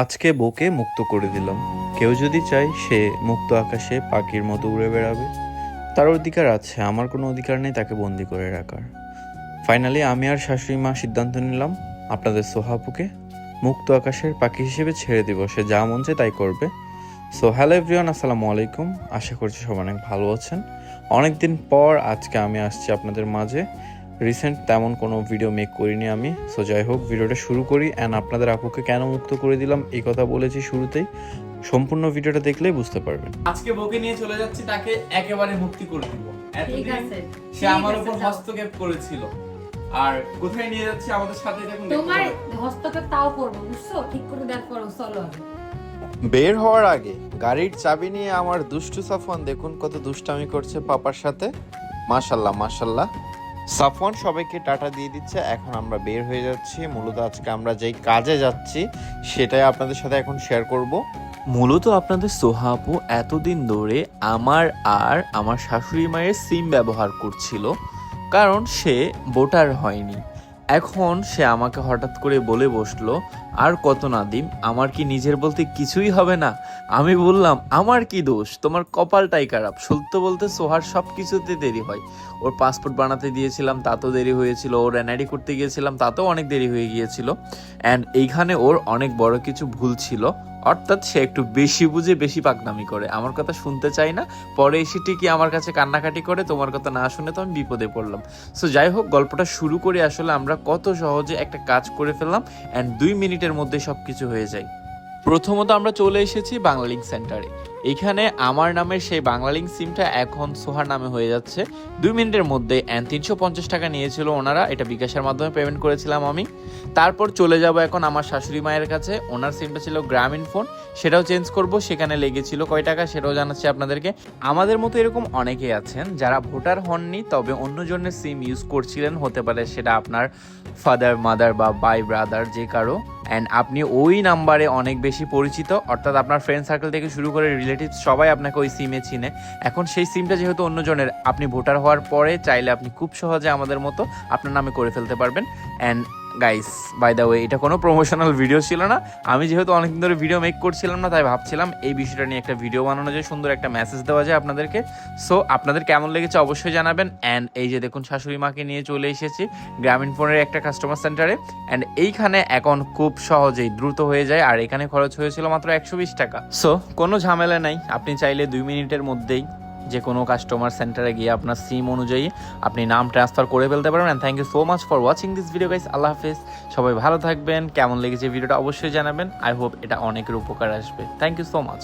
আজকে বউকে মুক্ত করে দিলাম। কেউ যদি চায়, সে মুক্ত আকাশে পাখির মতো উড়ে বেড়াবে। তার অধিকার আছে, আমার কোনো অধিকার নেই তাকে বন্দি করে রাখার। ফাইনালি আমি আর শাশুড়ি মা সিদ্ধান্ত নিলাম, আপনাদের সোহাপুকে মুক্ত আকাশের পাখি হিসেবে ছেড়ে দিব। সে যা মন চায় তাই করবে। সো হ্যালো এভরিওয়ান আসসালামু আলাইকুম। আশা করছি সবাই অনেক ভালো আছেন। অনেকদিন পর আজকে আমি আসছি আপনাদের মাঝে রিসেন্ট তেমন কোনো ভিডিও মেক করিনি আমি। সো যাই হোক ভিডিওটা শুরু করি অ্যান্ড আপনাদের আপুকে কেন মুক্ত করে দিলাম এই কথা বলেছি শুরুতেই। সম্পূর্ণ ভিডিওটা দেখলেই বুঝতে পারবেন। আজকে বউকে নিয়ে চলে যাচ্ছি তাকে একেবারে মুক্তি করে দিব। সে আমার উপর হস্তক্ষেপ করেছিল। আর কোথায় নিয়ে যাচ্ছে আমাদের সাথে দেখুন তোমার হস্তক্ষেপ তাও করব বুঝছ? ঠিক করে দেখ করো চলো বের হওয়ার আগে গাড়ির চাবি নিয়ে আমার দুষ্টু সাফওয়ান দেখুন কত দুষ্টামি করছে পাপার সাথে। মাশাল্লাহ মাশাল্লাহ। সাফওয়ান সবাইকে টাটা দিয়ে দিচ্ছে, এখন আমরা বের হয়ে যাচ্ছি। মূলত আজকে আমরা যেই কাজে যাচ্ছি, সেটাই আপনাদের সাথে এখন শেয়ার করব। মূলত আপনাদের সোহাপু এতদিন ধরে আমার আর আমার শাশুড়ি মায়ের সিম ব্যবহার করছিল, কারণ সে ভোটার হয়নি। এখন সে আমাকে হঠাৎ করে বলে বসল, আর কত নাদিম, আমার কি নিজের বলতে কিছুই হবে না? আমি বললাম, আমার কি দোষ? তোমার কপালটাই খারাপ। সত্য বলতে সোহার সব কিছুতে দেরি হয়। ওর পাসপোর্ট বানাতে দিয়েছিলাম তাতেও দেরি হয়েছিল। ওর এনআইডি করতে গিয়েছিলাম তাতেও অনেক দেরি হয়ে গিয়েছিল। অ্যান্ড এইখানে ওর অনেক বড় কিছু ভুল ছিল। অর্থাৎ সে একটু বেশি বুঝে বেশি পাকনামি করে। আমার কথা শুনতে চাই না, পরে এসে ঠিকই আমার কাছে কান্নাকাটি করে, তোমার কথা না শুনে তো আমি বিপদে পড়লাম। সো যাই হোক, গল্পটা শুরু করে আসলে আমরা কত সহজে একটা কাজ করে ফেললাম অ্যান্ড দুই মিনিটের মধ্যে সব কিছু হয়ে যায়। প্রথমত আমরা চলে এসেছি বাংলালিং সেন্টারে। এখানে আমার নামের সেই বাংলালিংক সিমটা এখন সোহার নামে হয়ে যাচ্ছে। দুই মিনিটের মধ্যে অ্যান্ড তিনশো পঞ্চাশ টাকা নিয়েছিল ওনারা। এটা বিকাশের মাধ্যমে পেমেন্ট করেছিলাম আমি। তারপর চলে যাব এখন আমার শাশুড়ি মায়ের কাছে। ওনার সিমটা ছিল গ্রামীণ ফোন। সেটাও চেঞ্জ করব। সেখানে লেগেছিল কয় টাকা সেটাও জানাচ্ছি আপনাদেরকে। আমাদের মতো এরকম অনেকেই আছেন যারা ভোটার হননি, তবে অন্যজনের সিম ইউজ করছিলেন। হতে পারে সেটা আপনার ফাদার মাদার বা বাই ব্রাদার যে কারও। অ্যান্ড আপনি ওই নাম্বারে অনেক বেশি পরিচিত, অর্থাৎ আপনার ফ্রেন্ড সার্কেল থেকে শুরু করে রিলেটিভ সবাই আপনাকে ওই সিমে চিনে। এখন সেই সিমটা যেহেতু অন্যজনের, আপনি ভোটার হওয়ার পরে চাইলে আপনি খুব সহজে আমাদের মতো আপনার নামে করে ফেলতে পারবেন। And guys by the way এটা কোনো প্রমোশনাল ভিডিও ছিল না। আমি যেহেতু অনেকদিন ধরে ভিডিও মেক করছিলাম না, তাই ভাবছিলাম এই বিষয়টা নিয়ে একটা ভিডিও বানানো যায়, সুন্দর একটা মেসেজ দেওয়া যায় আপনাদেরকে। সো আপনাদের কেমন লেগেছে অবশ্যই জানাবেন। অ্যান্ড এই যে দেখুন, শাশুড়ি মাকে নিয়ে চলে এসেছি গ্রামীণ ফোনের একটা কাস্টমার সেন্টারে অ্যান্ড এইখানে এখন খুব সহজেই দ্রুত হয়ে যায়, আর এখানে খরচ হয়েছিল মাত্র একশো বিশ টাকা। সো কোনো ঝামেলা নাই। আপনি চাইলে দুই মিনিটের মধ্যেই যে কোনো কাস্টমার সেন্টারে গিয়ে আপনার সিম অনুযায়ী আপনি নাম ট্রান্সফার করে ফেলতে পারবেন and thank you so much for watching this video guys আল্লাহ হাফেজ। সবাই ভালো থাকবেন। কেমন লেগেছে ভিডিওটা অবশ্যই জানাবেন। আই হোপ এটা অনেকের উপকার আসবে। Thank you so much